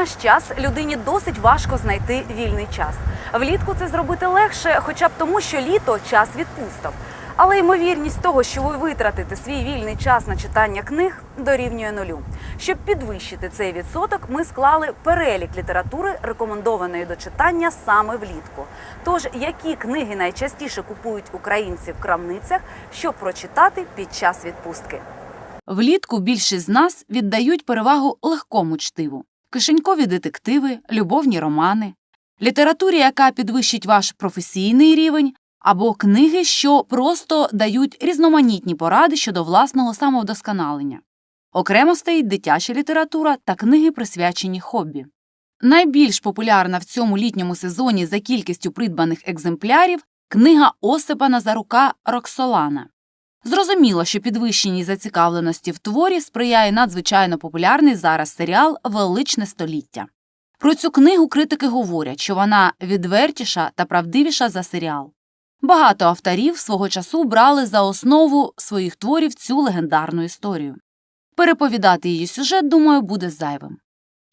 наш час людині досить важко знайти вільний час. Влітку це зробити легше, хоча б тому, що літо час відпусток. Але ймовірність того, що ви витратите свій вільний час на читання книг, дорівнює нулю. Щоб підвищити цей відсоток, ми склали перелік літератури, рекомендованої до читання саме влітку. Тож, які книги найчастіше купують українці в крамницях, щоб прочитати під час відпустки? Влітку більшість з нас віддають перевагу легкому чтиву, кишенькові детективи, любовні романи, літературі, яка підвищить ваш професійний рівень, або книги, що просто дають різноманітні поради щодо власного самовдосконалення. Окремо стоїть дитяча література та книги, присвячені хобі. Найбільш популярна в цьому літньому сезоні за кількістю придбаних екземплярів книга Осипа Назарука Роксолана. Зрозуміло, що підвищеній зацікавленості в творі сприяє надзвичайно популярний зараз серіал Величне століття. Про цю книгу критики говорять, що вона відвертіша та правдивіша за серіал. Багато авторів свого часу брали за основу своїх творів цю легендарну історію. Переповідати її сюжет, думаю, буде зайвим.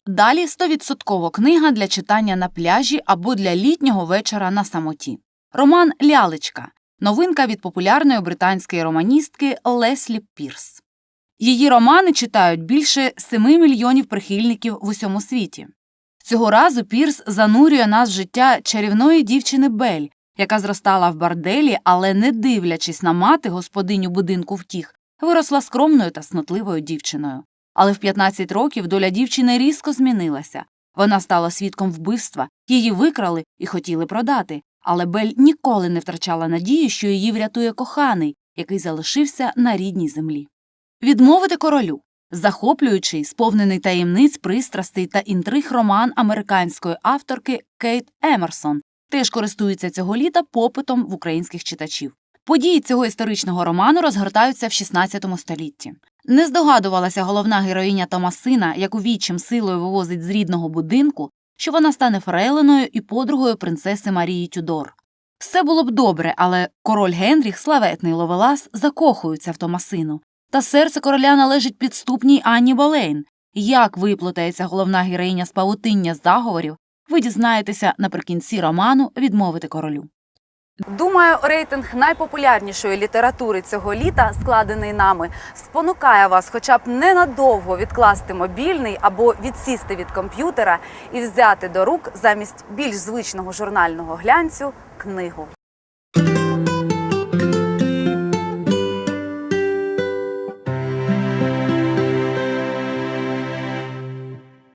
Далі 100% книга для читання на пляжі або для літнього вечора на самоті. Роман Лялечка новинка від популярної британської романістки Леслі Пірс. Її романи читають більше 7 мільйонів прихильників в усьому світі. Цього разу Пірс занурює нас в життя чарівної дівчини Бель, яка зростала в борделі, але, не дивлячись на мати господиню будинку втіх, виросла скромною та снотливою дівчиною. Але в 15 років доля дівчини різко змінилася. Вона стала свідком вбивства, її викрали і хотіли продати, але Бель ніколи не втрачала надії, що її врятує коханий, який залишився на рідній землі. Відмовити королю захоплюючий, сповнений таємниць, пристрастей та інтриг роман американської авторки Кейт Емерсон, теж користується цього літа попитом в українських читачів. Події цього історичного роману розгортаються в 16 столітті. Не здогадувалася головна героїня Томасина, яку відчим силою вивозить з рідного будинку, що вона стане фрейлиною і подругою принцеси Марії Тюдор. Все було б добре, але король Генріх, славетний Ловелас, закохується в Томасину. Та серце короля належить підступній Анні Болейн. Як виплутається головна героїня з павутиння заговорів, ви дізнаєтеся наприкінці роману Відмовити королю. Думаю, рейтинг найпопулярнішої літератури цього літа, складений нами, спонукає вас хоча б ненадовго відкласти мобільний або відсісти від комп'ютера і взяти до рук замість більш звичного журнального глянцю книгу.